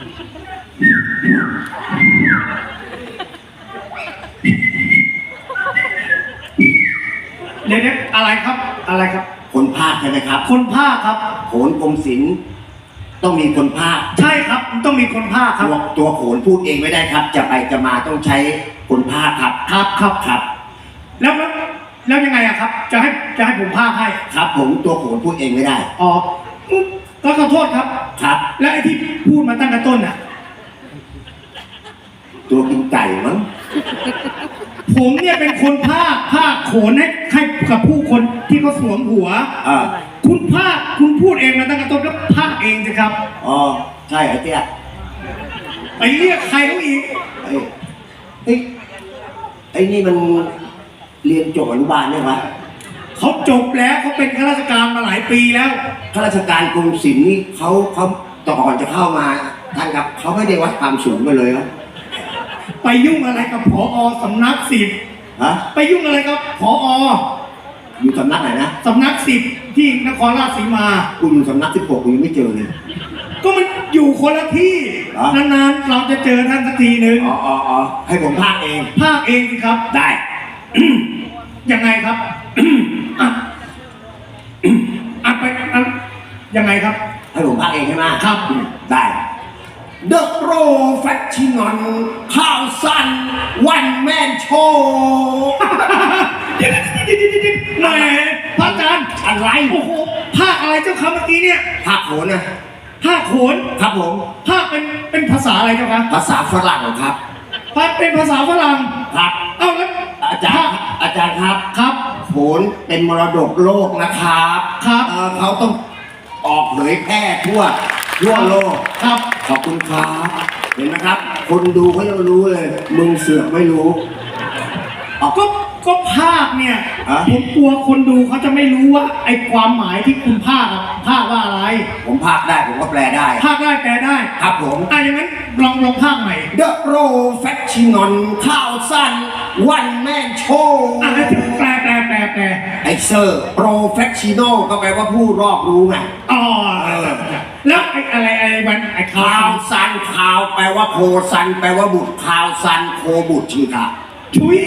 เดี๋ยวๆอะไรครับ อะไรครับ คนภาคใช่ไหมครับคนภาคครับ โขนกรมศิลป์ต้องมีคนภาคใช่ครับมันต้องมีคนภาคครับ ตัวตัวโขนพูดเองไม่ได้ครับ จะไปจะมาต้องใช้คนภาคครับครับครับครับ แล้วแล้วแล้วยังไงอะครับ จะให้จะให้ผมภาคให้ ครับ ผมตัวโขนพูดเองไม่ได้อ๋ออุ๊ย ก็ขอโทษครับ ครับ แล้วไอ้ที่พูดมาตั้งแต่ต้นน่ะ ตัวกินไก่มั้งผมเนี่ยเป็นคนภาคภาคโขนให้ให้กับผู้คนที่เขาสวมหัวเออคุณภาคคุณพูดเองมาตั้งแต่ต้นก็ภาคเองสิครับ อ๋อใช่ไอ้เตี้ยไปเรียกใครเขาอีก ไอ้ไอ้ไอ้นี่มันเรียนจบอนุบาลเนี่ยวะ เขาจบแล้วเขาเป็นข้าราชการมาหลายปีแล้ว ข้าราชการกรมศิลป์นี่เขาเขาต่อก่อนจะเข้ามาท่านครับเขาไม่ได้วัดความสูงกันเลยครับไปยุ่งอะไรกับผอสำนักสิบฮะไปยุ่งอะไรกับผออยู่สำนักไหนนะสำนักสิบที่นครราชสีมากูอยู่สำนักสิบหกกูยังไม่เจอเลย ก็มันอยู่คนละที่อ๋อ นานๆเราจะเจอท่านสักทีหนึ่งอ๋ออ๋ออ๋อให้ผมพากเอง ภาคเองสิครับ ได้ ยังไงครับ อะอะไปอะ ยังไงครับ ให้ผมพากเองใช่ไหมครับ ได้ The Professional ข่าวสั้น One Man Show เดี๋ยวๆๆๆๆแหมพระอาจารย์อะไรโอ้โหภาคอะไรเจ้าคะเมื่อกี้เนี่ยภาคโขนนะภาคโขนครับผมภาคเป็นเป็นภาษาอะไรเจ้าคะภาษาฝรั่งครับภาคเป็นภาษาฝรั่งครับเอ้าแล้วอาจารย์อาจารย์ครับครับโขนเป็นมรดกโลกนะครับครับเอ่อเขาต้อง ออกเผยแพร่ทั่วทั่วโลกครับขอบคุณครับเห็นไหมครับ คนดูเขายังรู้เลย มึงเสือกไม่รู้ออกก็ ก็ภาคเนี่ยฮะ ผมกลัวคนดูเขาจะไม่รู้ว่าไอ้ความหมายที่คุณภาคอะภาคว่าอะไร ผมพากได้ผมก็แปลได้ ภาคได้แปลได้ครับผม อะอย่างนั้นลองลองภาคใหม่ The Professional ข่าวสั้น One Man Show อะแล้วที่แปลแปลแปลแปลไอเซอร์ Professional ก็แปลว่าผู้รอบรู้ไง อ๋อเออ แล้วไอ้อะไรอะไรวันไอ้ข่าข่าววสั้นข่าวแปลว่าโคสัน แปลว่าบุตรข่าวสั้นโคบุตรชื่อค่ะ ชุย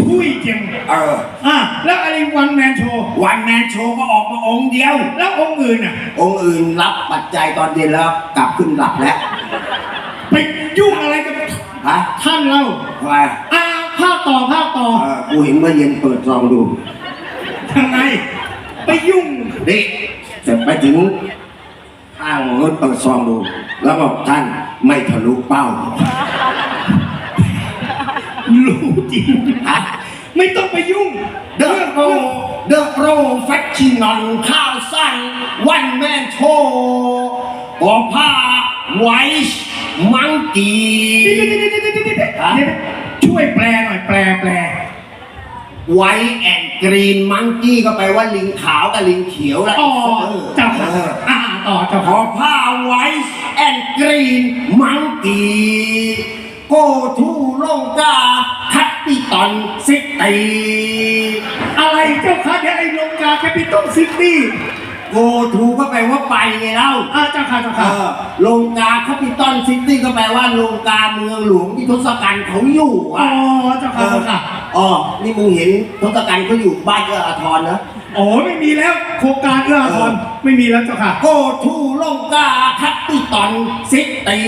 ชุยจริงเออ อะแล้วอะไรวันแมนโชว์วันแมนโชว์ก็ออกมาองค์เดียว แล้วองค์อื่นอะ องค์อื่นรับปัจจัยตอนเย็นแล้วกลับขึ้นหลับแล้วไปยุ่งอะไรกับฮะท่านเล่าทำไมอ่าภาคต่อภาคต่อเออกูเห็นเมื่อเย็นเปิดซองดูยังไง ไปยุ่งนี่เสร็จไปถึงข้างรถเปิดซองดู แล้วบอกท่านไม่ทะลุเป้ารู้ จริงฮะไม่ต้องไปยุ่ง เดอะโรเดอะโรแฟคชินอนข้าวสั้นวันแมนโชว์ออกผ้าไวท์มังกีฮะช่วยแปลหน่อยแปลแปลไวท์แอนด์กรีนมังกี้ก็แปลว่าลิงขาวกับลิงเขียวแหละอ๋อเจ้าค่ะเอออ่าต่อเจ้าขค่ะอผ้าไวท์แอนด์กรีนมังกีโกทูลงกาคัต ปิตอนซิตีอะไรเจ้าค่ะเดี๋ยวไอ้ลงกาแคปิตอลซิตี้โกทูก็แปลว่าไปไงเล่าอ่าเจ้าค่ะเจ้าเอค่ะอลงกาแคปิตอลซิตี้ก็แปลว่าลงกาเมืองหลวงที่ทศกัณฐ์เขาอยู่อ๋ออะเจ้าค่ะเจ้าค่ะอ๋อนี่มึงเห็นทศกัณฐ์เขาอยู่บ้านเอื้ออาทรนะโอ้ไม่มีแล้วโครงการเอื้ออาทรไม่มีแล้วเจ้าค่ะโกทูลงกาคัตติตอนซิตี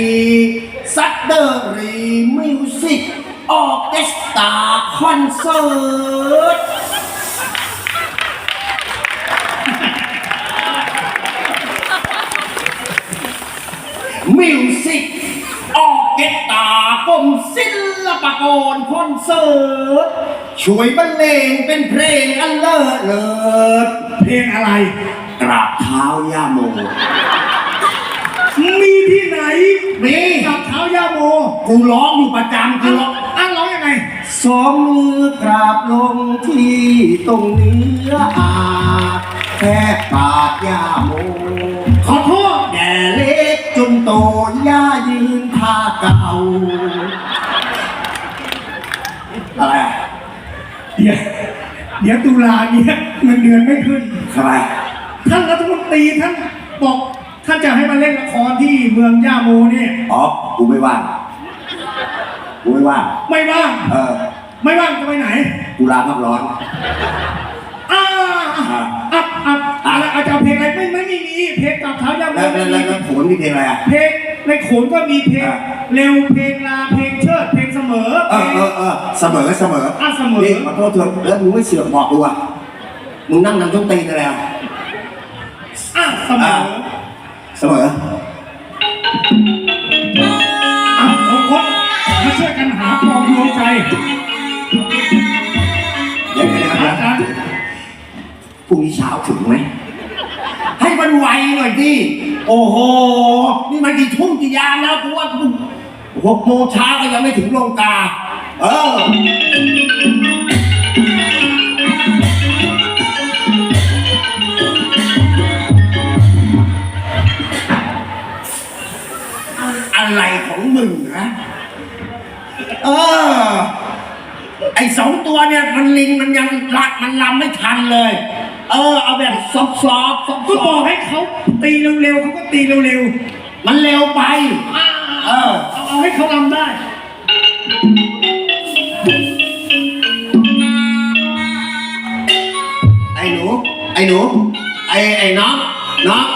ซัตเดอร์รีมิวสิก ออเคสตราคอนเสิร์ตมิวสิกออเคสตรากรมศิลปากรคอนเสิร์ตช่วยบรรเลงเป็นเพลงอันเลิศเลิศเพลงอะไร กราบเท้าย่าโม มีที่ไหน มีกับเท้ายาโม กูร้องอยู่ประจำกูอะร้อง สองมือกราบลงที่ตรงเนื้ออาแค่ปากย่าโม ขอโทษแก่เล็กจนโตย่ายืนท่าเก่า อะไรอะเดี๋ยวเดี๋ยวตุลาเนี่ยเงินเดือนไม่ขึ้น ทำไมท่านรัฐมนตรีท่านบอกท่านจะให้มาเล่นละครที่เมืองย่าโมเนี่ย อ๋อ กูไม่ว่างกูไม่ว่างไม่ว่าง เออ ไม่ว่างจะไปไหนกูลาพักร้อน อ่าอะอะอะอะไรอาจจะเอาเพลงอะไรไม่ไม่ไม่มีเพลงกับเท้ายาโมแล้วไม่แล้วมีแล้วแล้วโขนมีเพลงอะไรอะ เพลงในโขนก็มีเพลงอะ เร็วเพลงลาเพลงเชิดเพลงเสมอเออเออเออเสมอเสมออะเสมอ นี่ขอโทษเถอะแล้วมึงไม่เสือกบอกกูอะมึงนั่งนำต้นตีนอะไรอะอะเสมอเสมอ อะผมคนมาช่วยกันหาปองดวงใจ เดี๋ยวเดี๋ยวเดี๋ยวอาเดี๋ยวจารย์พรุ่งนี้เช้าถึงไหม ให้มันไวหน่อยดิโอ้โห นี่มันกี่ทุ่มกี่ยามแล้วกูว่ากูหกโมงเช้าก็ยังไม่ถึงโรงกา เอออะไรของมึงนะ เออ ไอ้สองตัวเนี่ยมันลิงมันยังรักมันลำไม่ทันเลย เออ เอาแบบซอฟต์ๆซอฟต์ก็บอกให้เขาตีเร็วๆเขาก็ตีเร็วๆมันเร็วไปๆอะเออ เอาเอาให้เขารำได้ไอ้หนูไอ้หนูไอ้ไอ้น้องน้อง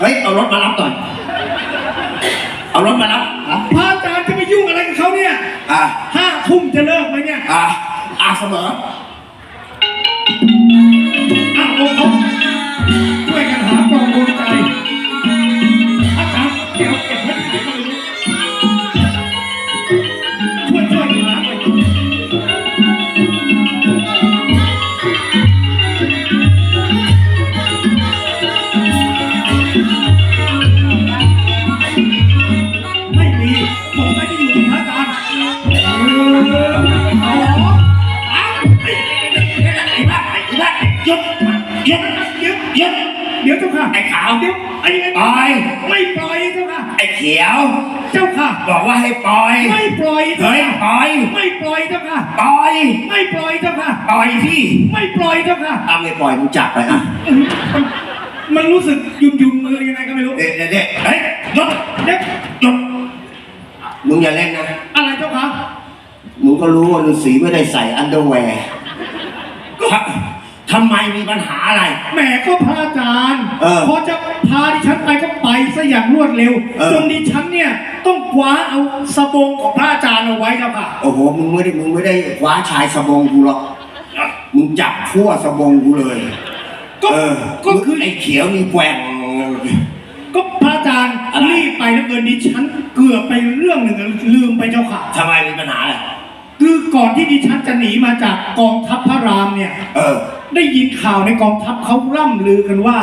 เฮ้ยเอารถมารับหน่อยเอารถมารับอะพระอาจารย์จะไปยุ่งอะไรกับเขาเนี่ยอะห้าทุ่มจะเลิกไหมเนี่ยอะ อ่ ค่ะ ไอ้ขาวเดี๋ยวไอ้ไอ้ปล่อย ไม่ปล่อยเจ้าค่ะ ไอ้เขียว เจ้าค่ะ บอกว่าให้ปล่อย ไม่ปล่อยเจ้าเฮ้ยค่ะปล่อย ไม่ปล่อยเจ้าค่ะ ปล่อย ไม่ปล่อยเจ้าค่ะ ปล่อยพี่ ไม่ปล่อยเจ้าค่ะเอาไม่ปล่อยมึงจับไปอะ มันมันรู้สึกยุ่นยุ่นๆมือยังไงก็ไม่รู้ เด็ดเด็ดเด็ดเฮ้ยหยุดเด็กหยุดมึงอย่าเล่นนะ อะไรเจ้าค่ะมึงก็รู้ว่าฤาษีไม่ได้ใส่อันเดอร์แวร์ ทำทำไมมีปัญหาอะไร แหมก็พระอาจารย์เออพอจะพาดิฉันไปก็ไปซะอย่างรวดเร็วเออ จนดิฉันเนี่ยต้องคว้าเอาสบงของพระอาจารย์เอาไว้เจ้าค่ะ โอ้โห มึงไม่ได้ มึงไม่ได้คว้าชายสบงกูหรอก มึงจับขั้วสบงกูเลยก็เออก็คือไอ้เขียวนี่แกว่ง ก็พระอาจารย์อะไร รีบไปแล้วเกินดิฉันเกือบไปเรื่องหนึ่งลืมไปเจ้าค่ะ ทำไมมีปัญหาอะไรคือก่อนที่ดิฉันจะหนีมาจากกองทัพพระรามเนี่ย เออ ได้ยินข่าวในกองทัพเขาร่ำลือกันว่า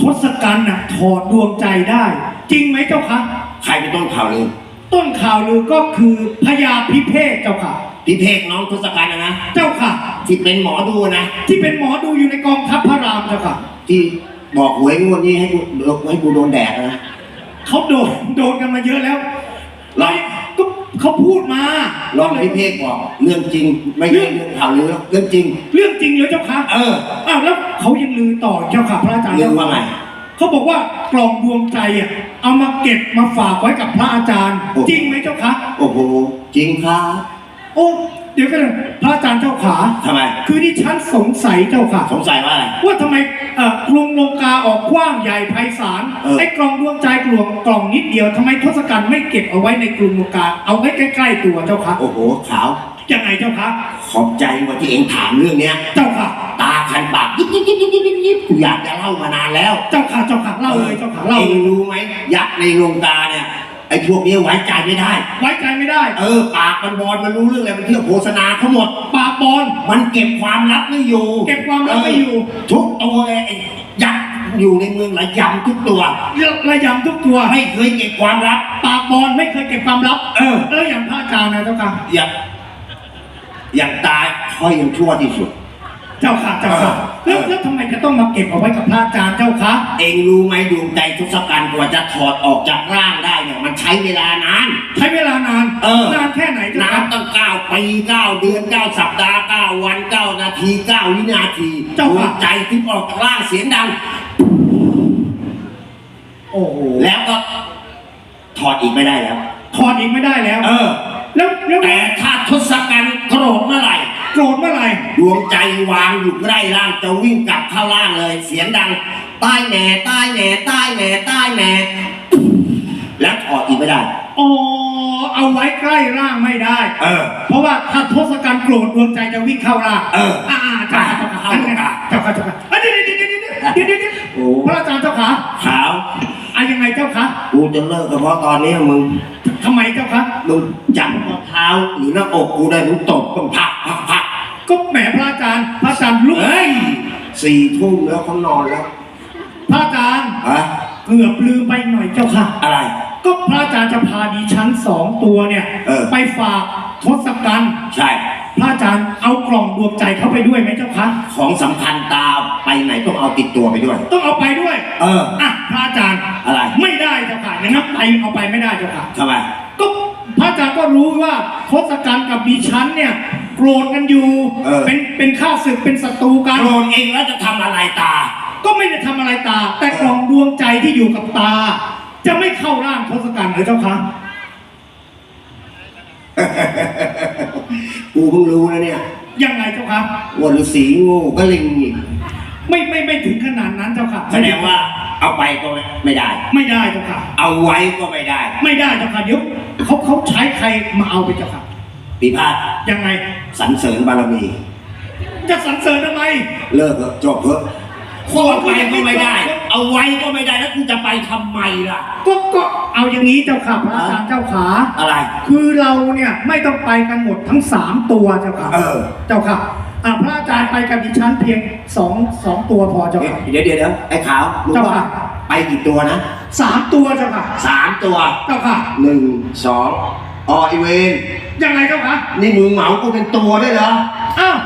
ทศกัณฐ์น่ะถอดดวงใจได้ จริงไหมเจ้าคะใครเป็นต้นข่าวลือต้นข่าวลือก็คือพญาพิเภกเจ้าค่ะพี่เพกน้องทศกัณฐ์นะนะเจ้าค่ะ ที่เป็นหมอดูนะ ที่เป็นหมอดูอยู่ในกองทัพพระรามเจ้าค่ะ ที่บอกหวยงวดนี้ให้กูให้กูโดนแดดนะเขาโดนโดนกันมาเยอะแล้วลองก็ เขาพูดมาลองพี่เพกบอกเรื่องจริง ไม่ใช่เรื่องข่าวลือหรอกเรื่องจริง เรื่องจริงเลยเจ้าค่ะเอออ้าวแล้วเขายังลือต่อเจ้าค่ะพระอาจารย์เรื่องว่าไงเขาบอกว่ากล่องดวงใจอะเอามาเก็บมาฝากไว้กับพระอาจารย์โอ้จริงไหมเจ้าคะโอ้โหจริงครับโอ้เดี๋ยวกันนะพระอาจารย์เจ้าขาทำไม คือที่ฉันสงสัยเจ้าค่ะ สงสัยว่าอะไรว่าทำไม เอ่อกรุงลงกาออกกว้างใหญ่ไพศาลเออ ไอ้กล่องดวงใจกลวงกล่องนิดเดียวทำไมทศกัณฐ์ไม่เก็บเอาไว้ในกรุงลงกาเอาไว้ใกล้ๆตัวเจ้าค่ะโอ้โหขาว ยังไงเจ้าค่ะขอบใจว่าที่เองถามเรื่องเนี้ย เจ้าค่ะ ตาคันปากยิบยิบยิบยิบยิบยิบยิบกูอยากจะเล่ามานานแล้วเจ้าค่ะเจ้าค่ะเล่าเลยเจ้าค่ะเล่าเองรู้ไหมยักษ์ในโรงตาเนี่ย ไอ้พวกนี้ไว้ใจไม่ได้ ไว้ใจไม่ได้ เออปากมันบอลมันรู้เรื่องอะไรมันเที่ยวโฆษณาเขาหมด ปากบอลมันเก็บความลับไม่อยู่เก็บความลับไม่อยู่เทุกตัวเลยไอ้ยักษ์อยู่ในเมืองระยำทุกตัวระยำทุกตัวไม่เคยเก็บความลับ ปากบอลไม่เคยเก็บความลับ เออแล้วอย่างพระอาจารย์นะเจ้าค่ะอย่างอย่างตายค่อยยังชั่วที่สุด เจ้าค่ะเจ้าค่ะเอแล้วอแล้วทำไมจะต้องมาเก็บเอาไว้กับพระอาจารย์เจ้าคะเองรู้ไหมดวงใจทุกสกันกว่าจะถอดออกจากร่างได้เนี่ยมันใช้เวลานาน ใช้เวลานานเออ นานแค่ไหนเจ้าคะ น้ำตั้งเก้าปีเก้าเดือนเก้าสัปดาห์เก้าวันเก้านาทีเก้าวินาทีดวงใจที่ออกจากร่างเสียงดัง โอ้โหแล้วก็ถอดอีกไม่ได้แล้ว ถอดอีกไม่ได้แล้ว เออ แล้วแล้วแต่ถ้าทศกัณฐ์โกรธเมื่อไหร่ โกรธเมื่อไหร่ดวงใจวางอยู่ใกล้ร่างจะวิ่งกลับเข้าร่างเลย เสียงดังใต้แหน่ใต้แหน่ใต้แหน่ใต้แหน่แล้วถอดอีกไม่ได้ อ๋อเอาไว้ใกล้ร่างไม่ได้ เออ เพราะว่าถ้าทศกัณฐ์โกรธดวงใจจะวิ่งเข้าร่างเอออ่าๆเจ้าค่ะเจ้าค่ะเข้าร่างเจ้าค่ะเจ้าค่ะอะเดี๋ยวเดี๋ยวเดี๋ยวเดี๋ยวเดี๋ยวเดี๋ยวเดี๋ยวโอ้พระอาจารย์เจ้าค่ะขาวอะยังไงเจ้าค่ะกูจะเลิกก็เพราะตอนนี้มึงทำไมเจ้าค่ะมึงจับข้อเท้าหรือหน้าอกกูได้มึงตบต้องพักพั กพักก็แหมพระอาจารย์พระอาจารย์ลุกเฮ้ย สี่ทุ่มแล้วเขานอนแล้วพระอาจารย์ฮะเกือบลืมไปหน่อยเจ้าค่ะ อะไร ก็พระอาจารย์จะพาดิฉันสองตัวเนี่ยเออ ไปฝากทศกัณฐ์ใช่ พระอาจารย์เอากล่องดวงใจเข้าไปด้วยไหมเจ้าคะของสำคัญตาไปไหนต้องเอาติดตัวไปด้วย ต้องเอาไปด้วยเออ อะพระอาจารย์อะไร ไม่ได้เจ้าค่ะอย่างนั้นไปเอาไปไม่ได้เจ้าค่ะ ทำไม ก็พระอาจารย์ก็รู้ว่าทศกัณฐ์กับดิฉันเนี่ยโกร ธกันอยู่ เออ เป็นเป็นข้าศึกเป็นศัตรูกัน โกรธเองแล้วจะทำอะไรตา ก็ไม่ได้ทำอะไรตา แต่กล่องดวงใจที่อยู่กับตา จะไม่เข้าร่างทศกัณฐ์เหรือเจ้าคะกูเพิ่งรู้นะเนี่ยยังไงเจ้าคะว่าฤาษีโง่ก็ลิงอีกไม่ไม่ไม่ถึงขนาดนั้นเจ้าค่ะแสดงว่าเอาไปก็ไม่ได้ ไม่ได้เจ้าค่ะ เอาไว้ก็ไม่ได้ ไม่ได้เจ้าค่ะเดี๋ยวเขาเขาใช้ใครมาเอาไปเจ้าค่ะ ปีพาดยังไง สรรเสริญบารมี จะสรรเสริญทำไมเลิกเถอะจบเถอะเอาไปก็ไม่ได้ เอาไว้ก็ไม่ได้แล้วกูจะไปทำไมล่ะ ก็ก็เอาอย่างนี้เจ้าค่ะพระอาจารย์เจ้าขา อะไร คือเราเนี่ยไม่ต้องไปกันหมดทั้งสามตัวเจ้าค่ะเออเจ้าค่ะอะพระอาจารย์ไปกับดิฉันเพียงสองสองตัวพอเจ้าค่ะ เดี๋ยวเดี๋ยวเดี๋ยวไอ้ขาวมึงเจ้าว่าค่ะ ไปกี่ตัวนะสามตัวเจ้าค่ะสามตัวเจ้าค่ะหนึ่งสอง อ๋อไอเวนยังไงเจ้าค่ะนี่มึงเหมากูเป็นตัวได้วยเหรออ้าว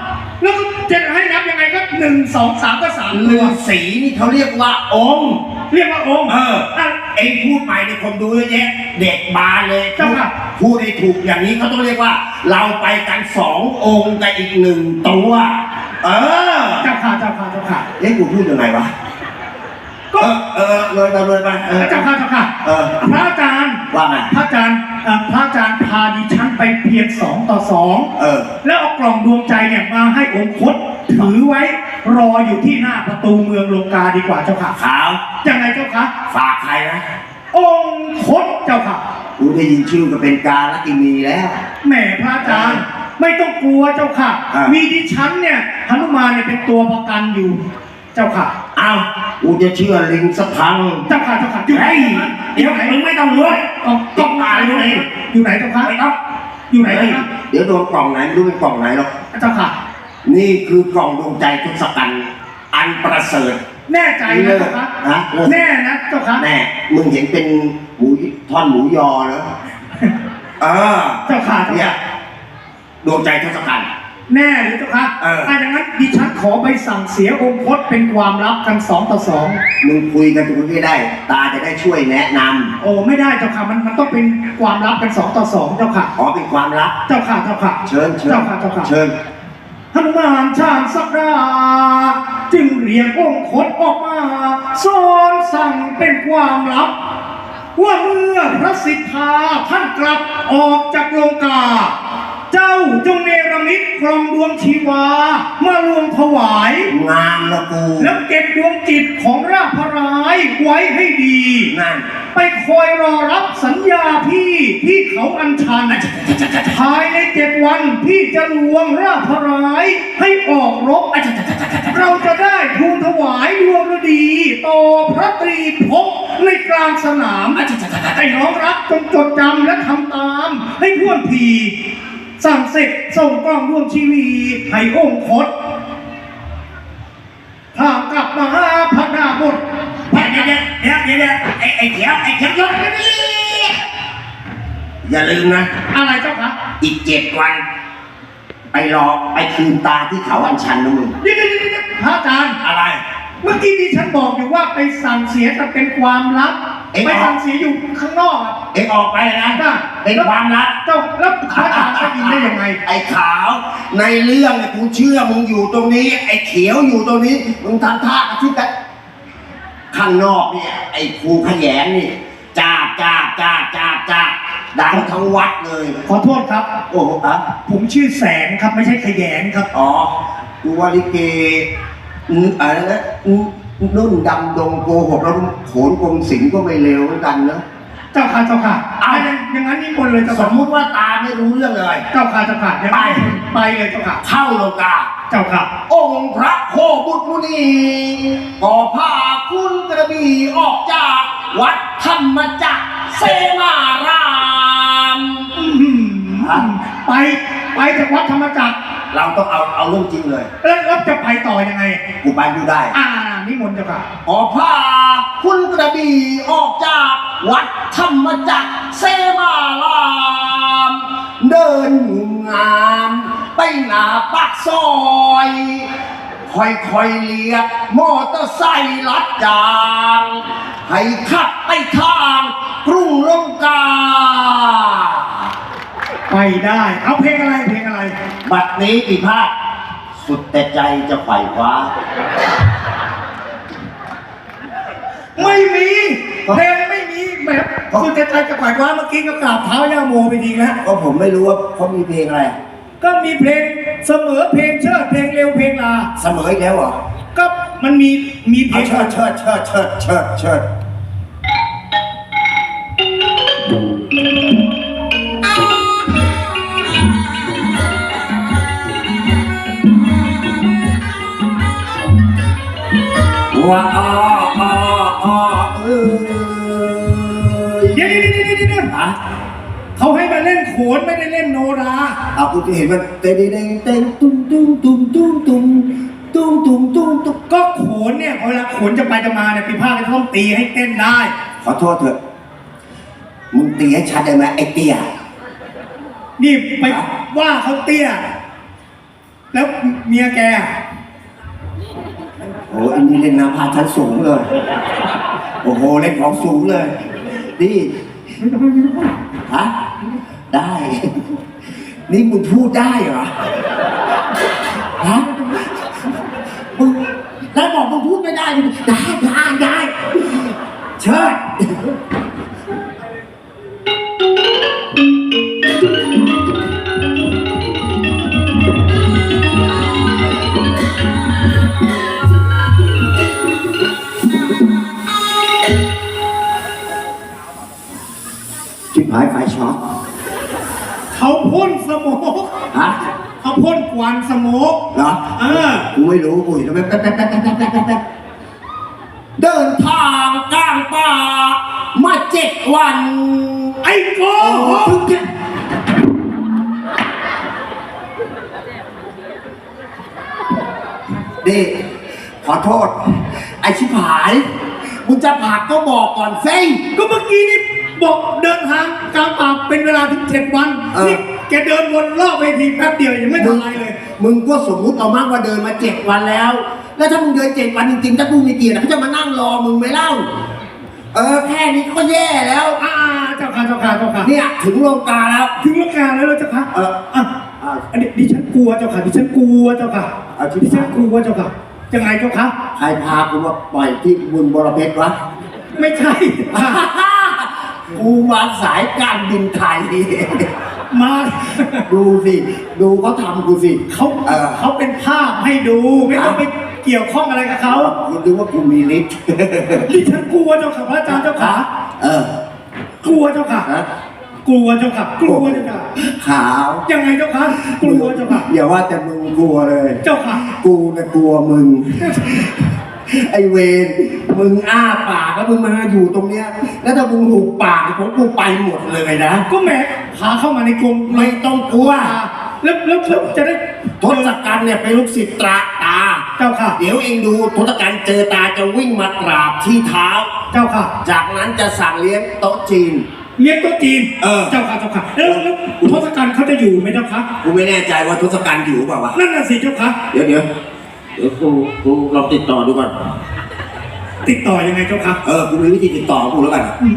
แล้วก็จะให้นับยังไงก็หนึ่งสองสามก็สามฤตัวาษีนี่เขาเรียกว่าองค์ เรียกว่าองค์เอออะเองพูดใหม่ในคนดูเยอะแยะเด็กบานเลยเจ้าค่ะ พูดให้ถูกอย่างนี้เขาต้องเรียกว่า เราไปกันสององค์กับอีกหนึ่งตัว เออเจ้าค่ะเจ้าค่ะเจ้าค่ะเอ๊ะกูพูดยังไงวะก็เออเออเลยไปเลยไปเออเจ้าค่ะเจ้าค่ะเออพระอาจารย์ ว่าไงพระอาจารย์เอ่อพระอาจารย์พาดิฉันไปเพียงสองต่อสองเออ แล้วเอากล่องดวงใจเนี่ยมาให้องค์คตถือไว้รออยู่ที่หน้าประตูเมืองโลกาดีกว่าเจ้าค่ะขาวยังไงเจ้าค่ะฝากใครนะองค์คตเจ้าค่ะกูได้ยินชื่อก็เป็นการละกินีแล้ว แหมพระอาจารย์ ไม่ต้องกลัวเจ้าค่ะ อ่ามี มีดิฉันเนี่ยหนุมานเนี่ยเป็นตัวประกันอยู่ เจ้าค่ะ อ้าวกูจะเชื่อลิงสักพังเจ้าค่ะเจ้าค่ะอยู่ไหนเฮ้ยเดี๋ยวมึงไม่ต้องรู้กล่องกล่องไหนอยู่ไหนอยู่ไหนเจ้าค่ะไม่ต้องอยู่ไหนเฮ้ยเจ้าค่ะเดี๋ยวโดนกล่องไหนไม่รู้เป็นกล่องไหนหรอกเจ้าค่ะ นี่คือกล่องดวงใจทศกัณฐ์อันประเสริฐ แน่ใจนะเจ้าค่ะฮะ แน่นะเจ้าค่ะแน่ มึงเห็นเป็นหมูท่อนหมูยอเหรอเออเจ้าค่ะเจ้าเนี่ยค่ะดวงใจทศกัณฐ์ แน่หรือเจ้าค่ะเออถ้าอย่างนั้นดิฉันขอไปสั่งเสียองค์พจน์เป็นความลับกันสองต่อสองมึงคุยกันตรงนี้ได้ ตาจะได้ช่วยแนะนำโอ้ไม่ได้เจ้าค่ะมันมันต้องเป็นความลับกันสองต่อสองเจ้าค่ะขอเป็นความลับ เจ้าค่ะเจ้าค่ะเชิญเชิญเจ้าค่ะเจ้าค่ะ เชิญ หนุมานชาญสักดาจึงเรียกองค์คตออกมาสอนสั่งเป็นความลับ ว่าเมื่อพระสิทธาท่านกลับออกจากโลกา เจ้าจงเนรมิตครองดวงชีวามารวมถวาย งามละกูแล้วเก็บดวงจิตของราชพร้ายไว้ให้ดี นั่น ไปคอยรอรับสัญญาพี่ที่เขาอัญชันภายในเจ็ดวันพี่จะลวงราชพร้ายให้ออกรบเราจะได้ทูลถวายดวงฤดีต่อพระตรีภพในกลางสนามไอ้น้องรักจงจดจำและทำตามให้ท่วนที สั่งเสร็จส่งกล้องร่วมชีวีให้องค์คตถ้ากลับมาพระดาบทเดี๋ยวเดี๋ยวเดี๋ยวเดี๋ยวเดี๋ยวไอ้ไอ้เขียวไอ้เขียวยกมาดิอย่าลืมนะ อะไรเจ้าคะอีกเจ็ดวัน ไปรอไปคืนตาที่เขาอัญชันนะมึงเดี๋ยวเดี๋ยวเดี๋ยวพระอาจารย์ อะไร เมื่อกี้ที่ฉันบอกอยู่ว่าไปสั่งเสียแต่เป็นความลับเอ๊ะไปสั่งเสียอยู่ข้างนอกอะ เอ็งออกไปนะจ้ะเป็นความลับ เจ้าแล้วพระอาจารย์ ได้ยินได้ยังไงไอ้ขาว ในเรื่องเนี่ยกูเชื่อมึงอยู่ตรงนี้ ไอ้เขียวอยู่ตรงนี้ มึงทำท่ากระชิบกันข้างนอกเนี่ย ไอ้ครูขยงนี่จ้าจ้าจ้าจ้าจ้าดังทั้งวัดเลย ขอโทษครับ โอ้โหอะผมชื่อแสงครับไม่ใช่ขยงครับ อ๋อดูว่าลิเกอืมอะไรนะอืมนุ่นดำดงโกหกแล้วโขนกรมศิลป์ก็ไม่เลวเหมือนกันนะ เจ้าค่ะเจ้าค่ะอ้าวถ้าอย่างอย่างนั้นนิมนต์เลยเจ้าสค่ะมมุติว่าตาไม่รู้เรื่องเลย เจ้าค่ะเจ้าค่ะอย่างนั้นไป ไปเลยเจ้าค่ะ เข้าโลกา เจ้าค่ะ องค์พระโคบุตรมุนีก่อผ้าคุณกระบี่ออกจากวัดธรรมจักรเสมาราม อื้อหือฮะไปไปจากวัดธรรมจักร เราต้องเอาเอาเรื่องจริงเลย แล้วแล้วจะไปต่อยังไง กูไปดูได้ อ่านิมนต์เจ้าค่ะก่อผ้าคุณกระบี่ออกจากวัดธรรมจักรเสมาราม เดินงามไปหน้าปากซอยค่อยๆเลียกมอเตอร์ไซค์ลัดจาง ให้ขับไปทางกรุงลงกา ไปได้ เอาเพลงอะไรเพลงอะไร บัดนี้ปีพาทสุดแต่ใจจะไขว่คว้า ไม่มีเพลงไม่มีแบบสุดใจจะปล่อยว่าเมื่อกี้ก็กราบเท้าย่าโมไปทีแล้ว ก็ผมไม่รู้ว่าเขามีเพลงอะไร ก็มีเพลงเสมอเพลงเชิดเพลงเร็วเพลงลา เสมออีกแล้วเหรอก็มันมีมีเพลเอางเชิดเชิดเชิดเชิดเชิดเชิด ว่าอ้ออ้ออ้อเออเดี๋ยวเดี๋ยวเดี๋ยวเดี๋ยวฮะเขาให้มาเล่นโขนไม่ได้เล่นโนราเอาคุณจะเห็นมันเต้นเต้นเต้นตุ้มตุ้มตุ้มตุ้มตุ้มตุ้มตุ้มตุ้มตุ้มก็โขนเนี่ยเวลาโขนจะไปจะมาเนี่ยปีพาดจะต้องตีให้เต้นได้ ขอโทษเถอะมึงตีให้ชัดได้ไหมไอ้เตี้ยนี่ไปว่าเขาเตี้ย แล้วเมียแก อ้อันนี้เล่นน้ำพาชั้นสูงเลย โอ้โหเล่นของสูงเลย นี่ ฮะ ได้ นี่มึงพูดได้เหรอ ฮะมึงแล้วบอกมึงพูดไม่ได้มึงได้ได้ นะแป๊บเดินทางกลางป่ามาเจ็ดวัน ไอ้โกหกนี่ขอโทษ ไอชิบหายมึงจะผักก็บอกก่อนสิก็เมื่อกี้นี่บอกเดินทางกลางป่าเป็นเวลาถึงเจ็ดวันนี่ แกเดินวนรอบเวทีแป๊บเดียวยังไม่มึงทำอะไรเลย มึงก็สมมุติเอามากว่าเดินมาเจ็ดวันแล้ว แล้วถ้ามึงเดินเจ็ดวันจริงๆถ้ากูมีเกียรติเขาจะมานั่งรอมึงไหมเล่า เออแค่นี้ก็แย่แล้วอ่าเจ้าค่ะเจ้าค่ะเจ้าค่ะเนี่ยถึงโลกาแล้ว ถึงโลกาแล้วเจ้าค่ะเอออะอะอันนี้ดิฉันกลัวเจ้าค่ะดิฉันกลัวเจ้าค่ะเอาที่ดิฉันกลัวเจ้าค่ะยังไงเจ้าค่ะใครพากูมาปล่อยที่บุญบรเพชรวะไม่ใช่ค่ะกูมาสายการบินไทย มา ดูสิ ดูเขาทำกูสิ เขาเออ เขาเป็นภาพให้ดูไม่ต้องไปเกี่ยวข้องอะไรกับเขาคุณดูว่ากูมีฤทธิ์ดิฉันกลัวเจ้าค่ะพระอาจารย์เจ้าค่ะเออกลัวเจ้าค่ะฮะกลัวเจ้าค่ะ กลัวเจ้าค่ะ ขาวยังไงเจ้าค่ะ กลัวเจ้าค่ะ อย่าว่าแต่มึงกลัวเลย เจ้าค่ะ กูนะกลัวมึง ไอเวน มึงอ้าปากแล้วมึงมาอยู่ตรงเนี้ย แล้วถ้ามึงหุบปากของกูไปหมดเลยนะ ก็แหมพาเข้ามาในกรงไม่ต้องกลัว แล้วแล้วแล้วจะได้ทศกัณฐ์เนี่ยเป็นลูกศิษย์ตราตา เจ้าค่ะ เดี๋ยวเองดูทศกัณฐ์เจอตาจะวิ่งมากราบที่เท้า เจ้าค่ะ จากนั้นจะสั่งเลี้ยงโต๊ะจีน เลี้ยงโต๊ะจีนเออ เจ้าค่ะเจ้าค่ะแล้วแล้วทศกัณฐ์เขาจะอยู่ไหมเจ้าค่ะกูไม่แน่ใจว่าทศกัณฐ์อยู่เปล่าวะนั่นน่ะสิเจ้าค่ะ เดี๋ยวเดี๋ยวเดี๋ยวกูกูลองติดต่อดูก่อน ติดต่อยังไงเจ้าค่ะเออกูมีวิธีติดต่อกูแล้วกันอืม